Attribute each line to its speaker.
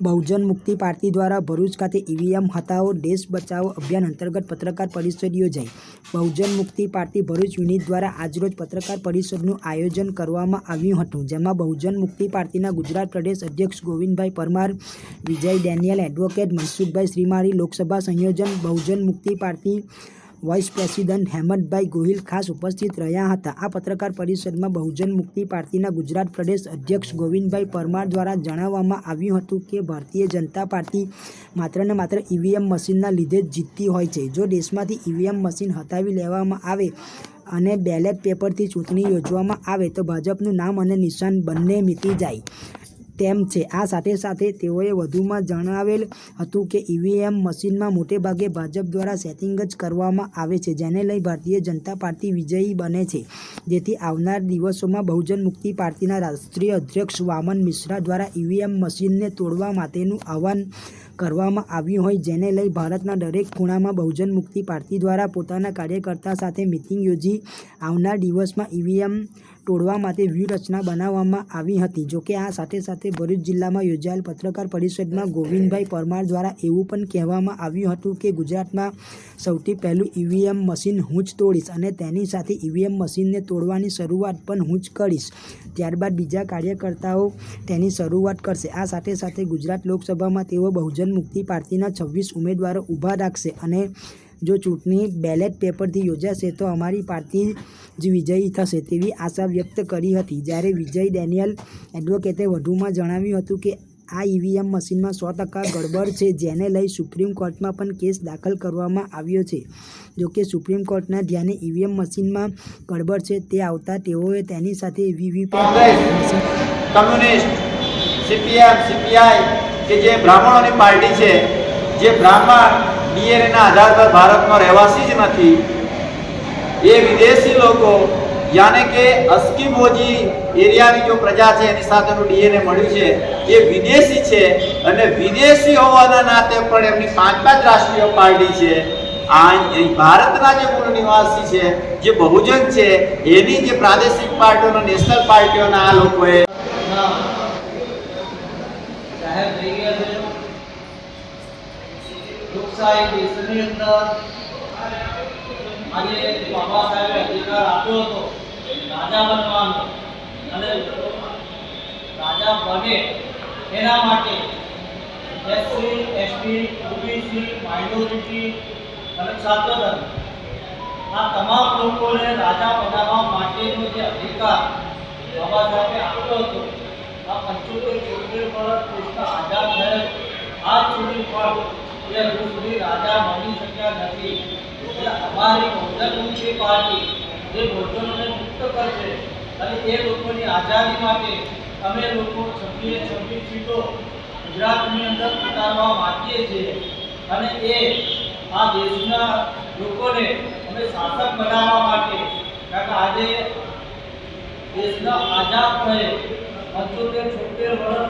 Speaker 1: Bahujan Mukti party દ્વારા ભરૂચ ખાતે EVM હટાવો દેશ બચાવો અભિયાન અંતર્ગત પત્રકાર પરિષદ યોજાઈ. બહુજન મુક્તિ પાર્ટી ભરૂચ યુનિટ દ્વારા આજરોજ પત્રકાર પરિષદનું આયોજન કરવામાં આવ્યું હતું, જેમાં બહુજન મુક્તિ પાર્ટીના ગુજરાત પ્રદેશ અધ્યક્ષ ગોવિંદભાઈ પરમાર, વિજય ડેનિયલ એડવોકેટ મનસુખભાઈ શ્રીમાળી, લોકસભા સંયોજન Bahujan Mukti party vice president Hemantbhai Gohil ખાસ ઉપસ્થિત રહ્યા હતા. આ પત્રકાર પરિષદમાં બહુજન મુક્તિ પાર્ટીના ગુજરાત પ્રદેશ અધ્યક્ષ ગોવિંદભાઈ પરમાર દ્વારા જણાવવામાં આવ્યું હતું કે, ભારતીય જનતા પાર્ટી માત્ર ને માત્ર ઈવીએમ મશીનના લીધે જ જીતતી હોય છે. જો દેશમાંથી ઈવીએમ મશીન હટાવી લેવામાં આવે અને બેલેટ પેપરથી ચૂંટણી યોજવામાં આવે, તો ભાજપનું નામ અને નિશાન બંને મીટી જાય. તેમ છે. આ સાથે સાથે તેઓએ વધુમાં જણાવેલ હતું કે ઈવીએમ મશીનમાં મોટેભાગે ભાજપ દ્વારા સેટિંગ જ કરવામાં આવે છે, જેને લઈ ભારતીય જનતા પાર્ટી વિજયી બને છે. જેથી આવનાર દિવસોમાં બહુજન મુક્તિ પાર્ટીના રાષ્ટ્રીય અધ્યક્ષ વામન મિશ્રા દ્વારા ઈવીએમ મશીનને તોડવા માટેનું આહવાન કરવામાં આવ્યું હોય, જેને લઈ ભારતના દરેક ખૂણામાં બહુજન મુક્તિ પાર્ટી દ્વારા પોતાના કાર્યકર્તા સાથે મિટિંગ યોજી આવનાર દિવસમાં ઈવીએમ તોડવા માટે વ્યૂહરચના બનાવવામાં આવી હતી. જોકે આ સાથે સાથે ભરૂચ જિલ્લામાં યોજાયેલ પત્રકાર પરિષદમાં ગોવિંદભાઈ પરમાર દ્વારા એવું પણ કહેવામાં આવ્યું હતું કે ગુજરાતમાં સૌથી પહેલું ઈવીએમ મશીન હું જ તોડીશ અને તેની સાથે ઈવીએમ મશીનને તોડવાની શરૂઆત પણ હું જ કરીશ. ત્યારબાદ બીજા કાર્યકર્તાઓ તેની શરૂઆત કરશે. આ સાથે સાથે ગુજરાત લોકસભામાં તેઓ બહુજન મુક્તિ પાર્ટીના છવ્વીસ ઉમેદવારો ઊભા રાખશે અને જો ચૂંટણી બેલેટ પેપરથી યોજાશે તો અમારી પાર્ટી જ વિજયી થશે તેવી આશા વ્યક્ત કરી હતી. જ્યારે વિજય ડેનિયલ એડવોકેટે વધુમાં જણાવ્યું હતું કે, આ ઈવીએમ મશીનમાં સો ટકા ગડબડ છે, જેને લઈ સુપ્રીમ કોર્ટમાં પણ કેસ દાખલ કરવામાં આવ્યો છે. જોકે સુપ્રીમ કોર્ટના ધ્યાને ઈવીએમ મશીનમાં ગડબડ છે તે આવતા તેઓએ તેની સાથે વીવીપેટ
Speaker 2: કમ્યુનિસ્ટ, સીપીએમ, સીપીઆઈ કે જે બ્રાહ્મણોની પાર્ટી છે, જે બ્રાહ્મણ ડીએનએના આધાર પર ભારતનો રહેવાસી જ નથી એ વિદેશી લોકો યાને કે અસ્કિમોજી એરિયાની જો પ્રજા છે, એની સાથેનું ડીએનએ મળ્યું છે, એ વિદેશી છે અને વિદેશી હોવાના નાતે પણ એમની પાંચ પાંચ રાષ્ટ્રીય પાર્ટી છે. આ ભારતના જે મૂળ નિવાસી છે, જે બહુજન છે, એની જે પ્રાદેશિક પાર્ટીઓના, નેશનલ પાર્ટીઓના આ લોકોએ
Speaker 3: લોકશાહી દેશની અંદર આજે બાબા સાહેબે અધિકાર આપ્યો હતો. રાજા બનવાનો અને રાજા બને એના માટે એસસી એસટી ઓબીસી માઇનોરિટી અને છાત્રધર્મ આ તમામ લોકોને રાજા બનાવવા માટેનો જે અધિકાર બાબા સાહેબે આપ્યો હતો, આ પંચોતેર ચોતેર વર્ષ દેશના આઝાદ થયેલ આજ સુધી પણ એ હજુ સુધી રાજા બની શક્યા નથી. એટલે અમારી બહુજનમુખી પાર્ટી જે બહુજનોને મુક્ત કરશે અને એ લોકોની આઝાદી માટે અમે લોકો છવ્વીએ છવ્વીસ સીટો ગુજરાતની અંદર ઉતારવા માંગીએ છીએ. અને એ આ દેશના લોકોને અમે શાસક બનાવવા માટે, કારણ કે આજે દેશના આઝાદ થયે પંચોતેર છોતેર વર્ષ